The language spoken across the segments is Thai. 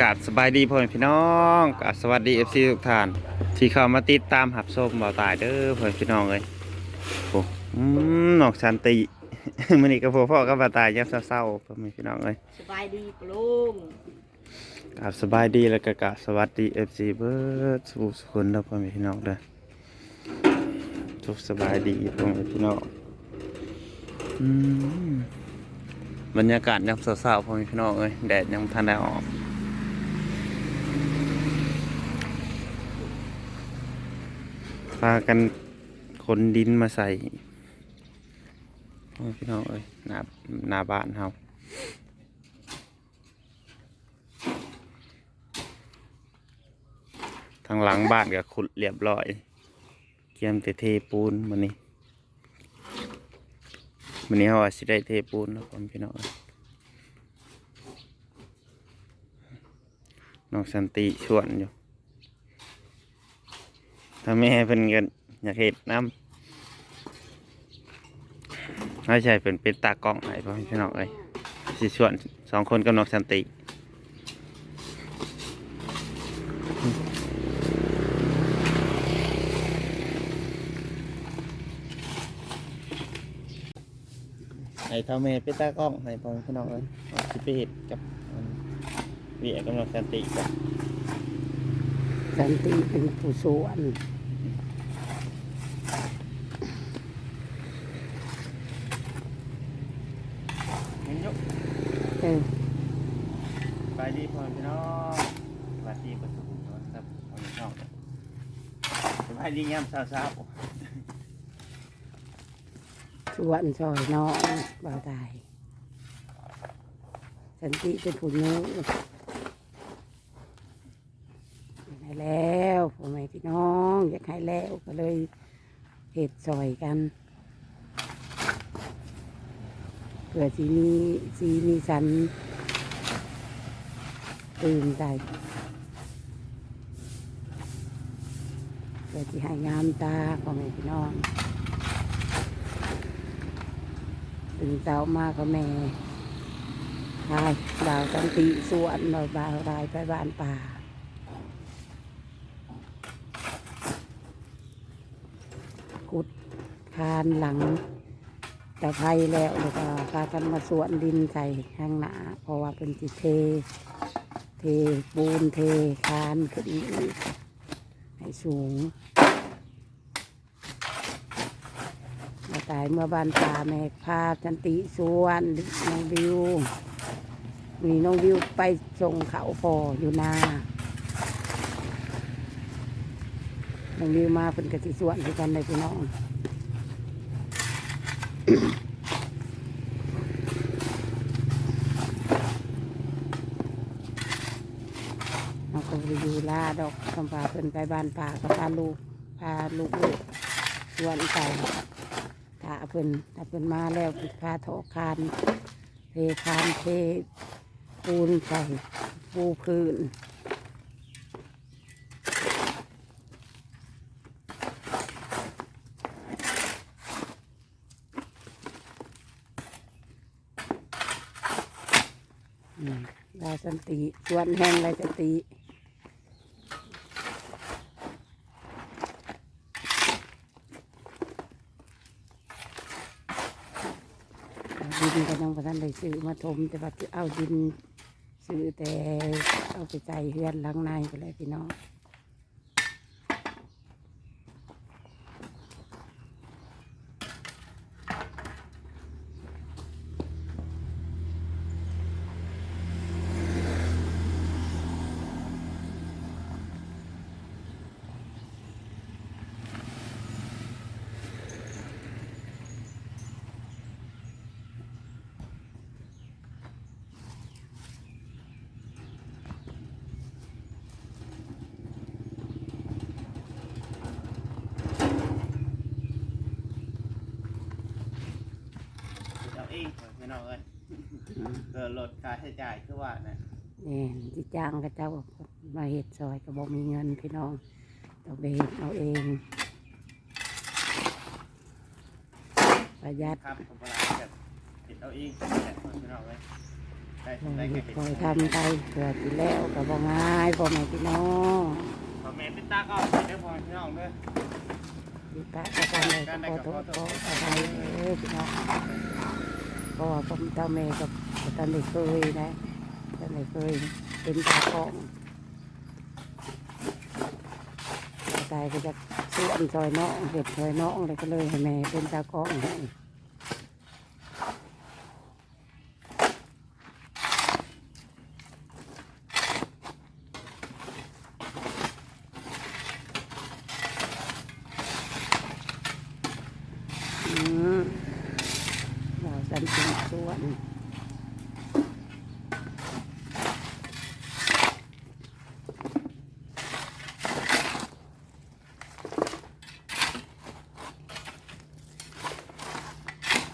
กราบสบายดีพ่อแม่พี่น้องกราบสวัสดีเอฟซีทุกท่าน ที่เข้ามาติดตามหับส้มบ่าวตายเด้อพ่อแม่พี่น้องเลยโอ้อืมนอกชันติมื้อนี้ก็พ่อพ่อก็บ่าวตายยับเศร้าๆพ่อแม่พี่น้องเลยสบายดีปะลุงกราบสบายดีแล้วก็กราบสวัสดีเอฟซีเบิร์ดสุขสุขคนเด้อพ่อแม่พี่น้องเด้อสุขสบายดีพ่อแม่พี่น้องอืมบรรยากาศยับเศร้าๆพ่อแม่พี่น้องเอ้ยแดดยังบ่ทันได้ออก พากันขนดินมาใส่โอ้ยพี่น้องเอ้ยหน้าหน้าบ้านเฮาทางหลังบ้านก็ขุดเรียบร้อย เกียมแต่เทปูนมันนี้มันนี้เขาว่าสิได้เทปูนนะผมพี่น้องเอ้ยน้องสันติชวนอยู่ ถ้าแม่เป็นเงินอยากเห็ดน้ำไม่ใช่เป็นเป็นตากล้องให้พ่อพี่น้องเลยสิชวนสองคนกับน้องสันติให้เท่าแม่เป็นตากล้องให้พ่อพี่น้องเลยเอาสิไปเห็ดกับอันเวียกับน้องสันติกันสันติเป็นผู้สวน เห็นอยุ เออไปดีพ่อแม่พี่น้องสวัสดีประตูครับพ่อแม่พี่น้องสบายดียามเช้าๆสวนซอยน้องบ่าวตาย สันติเป็นผู้นู้อยากให้แล้วพ่อแม่พี่น้อง อยากให้แล้วก็เลยเหตุซอยกัน เพื่อสีมีสีมีสันตื่นใจเพื่อที่ให้งามตาพ่อแม่พี่น้องตื่นเช้ามาก็แม่ทายดาวสันติสวนเราบาวรายไปบ้านป่ากุดคานหลัง ตะไคร้แล้วแล้วก็พากันมาสวนดินใส่ข้างหน้าเพราะว่าเป็นจิเท เทปูนเทคานขึ้นอีกให้สูงมาตายเมื่อบ้านป่าแม่พาจันติสวนน้องวิวมีน้องวิวไปส่งเขาพออยู่นาน้องวิวมาเป็นกติสวนด้วยกันเลยพี่น้อง เราก็ไปอยู่ลาดอกคำพาเพิ่นไปบ้านป่าก็พาลูกพาลูกลูสวนไปถ้าเพิ่นถ้าเพิ่นมาแล้วปิดคาโถคานเทคานเทปูนใส่ปูพื้น ลาสันติสวนแห้งลาสันติดินก็ยังประทันได้ซื้อมาถมแต่ว่าเอาดินซื้อแต่เอาไปใจเฮือนหลังในไปเลยพี่น้อง พี่น้องเอ้ยเกิดลดค่าใช้จ่ายคือว่านะนี่ที่จ้างก็เจ้ามาเห็ดซอยก็บอกมีเงินพี่น้องต้องไปเห็ดเอาเอง ประหยัดครับผมเวลาแบบเก็บเอาเองแหละพี่น้องเอ้ยได้คอยได้เฮ็แค่ดเห็นคอยทำไปเพื่อที่แล้วก็บ่ง่ายพ่อแม่พี่น้องพอแม่ติดตาก็เด้อพ่อพี่น้องเด้อพี่ตาก็ทำเลยก็ขอโทษขออภัยเด้อพี่น้อง เพราะว่าผมเจ้าแม่กับท่านได้เคยนะท่านได้เคยเป็นตาของตายก็จะส่วนซอยน้องเห็ดซอยน้องเลยก็เลยให้แม่เป็นตาของให้ อืมเรา สันติส่วน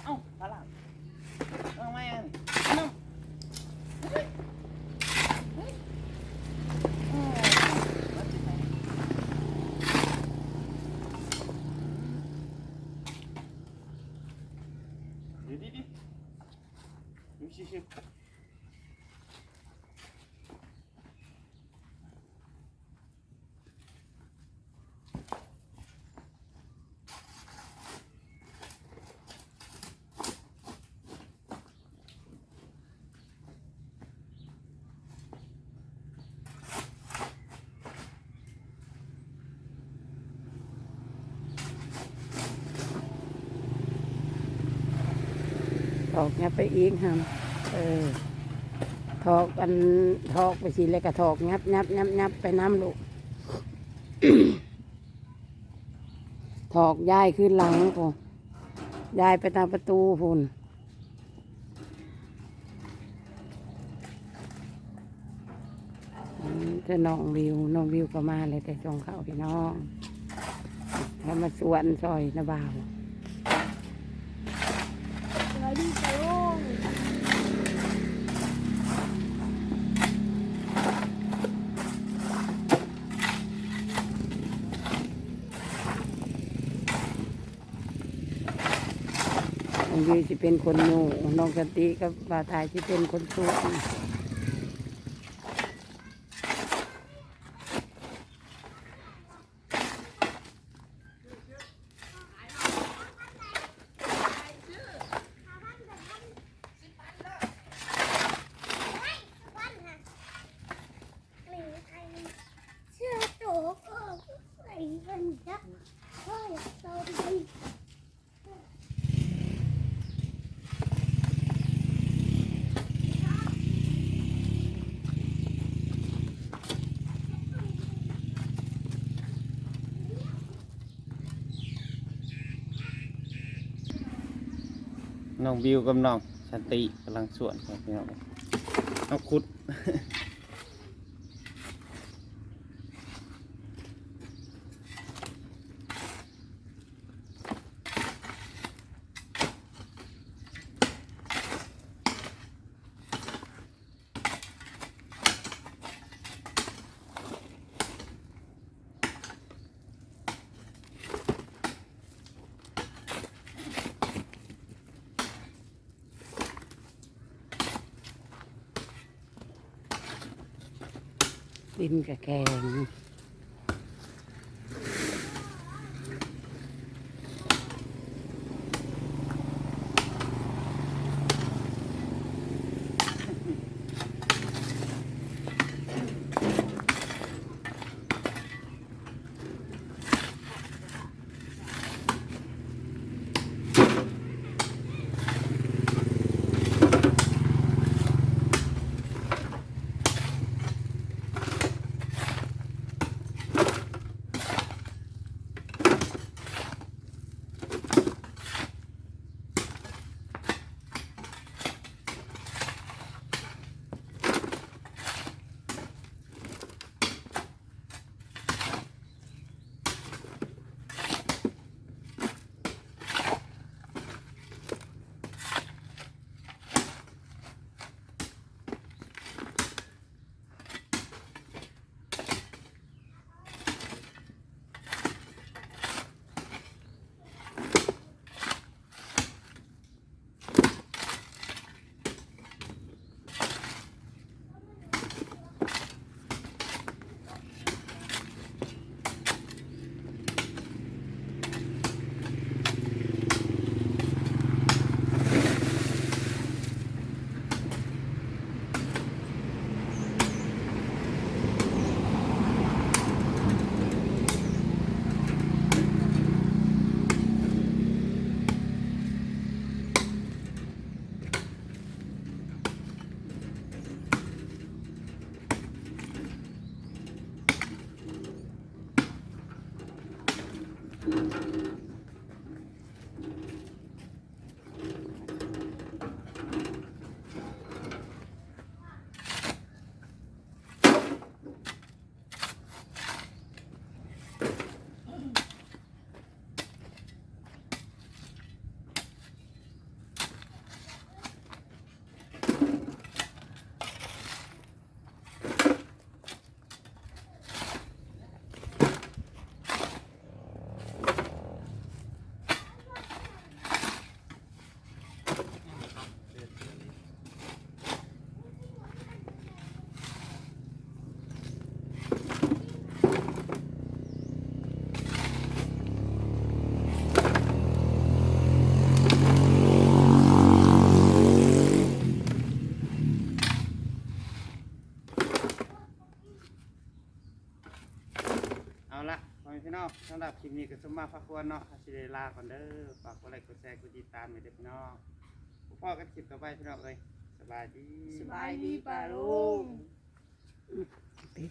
เอ้าพลังเอาไหมอันน้ำเฮ้ยเฮ้ยโอ้แล้วสิไหนเดี๋ยวดิดิดู ชิวๆถอกงับไปอีกฮะ เออถอกอันถอกไปสิเลยก็ถอกงับงับงับงับไปน้ำลูกถอกย้ายขึ้นหลังกูย้ายไปตามประตูพุ่นเจะน้องวิวน้องวิวก็มาเลยแต่จงเข้าพี่น้องแล้วมาสวนซอยนะบ่าว สวัสดีจ้าลุง น้องวิวจะเป็นคนหนูน้องสันติกับปาทายจะเป็นคนสวน วันฮะหรือใครเชื่อโตก็ใส่กันจ้ะเฮ้ยโตดี น้องบิวกับน้องสันติกำลังสวนครับพี่น้องน้องคุด ดินกับแกง น้องสำหรับคลิปนี้ก็สมมาพักควรเนาะสิได้ลาก่อนเด้อฝากกดไลค์กดแชร์กดติดตามให้เด้อพี่น้องพวกพ่อกันคลิปต่อไปพี่น้องเอ้ยสบายดี สบายดีป่าลุง ติด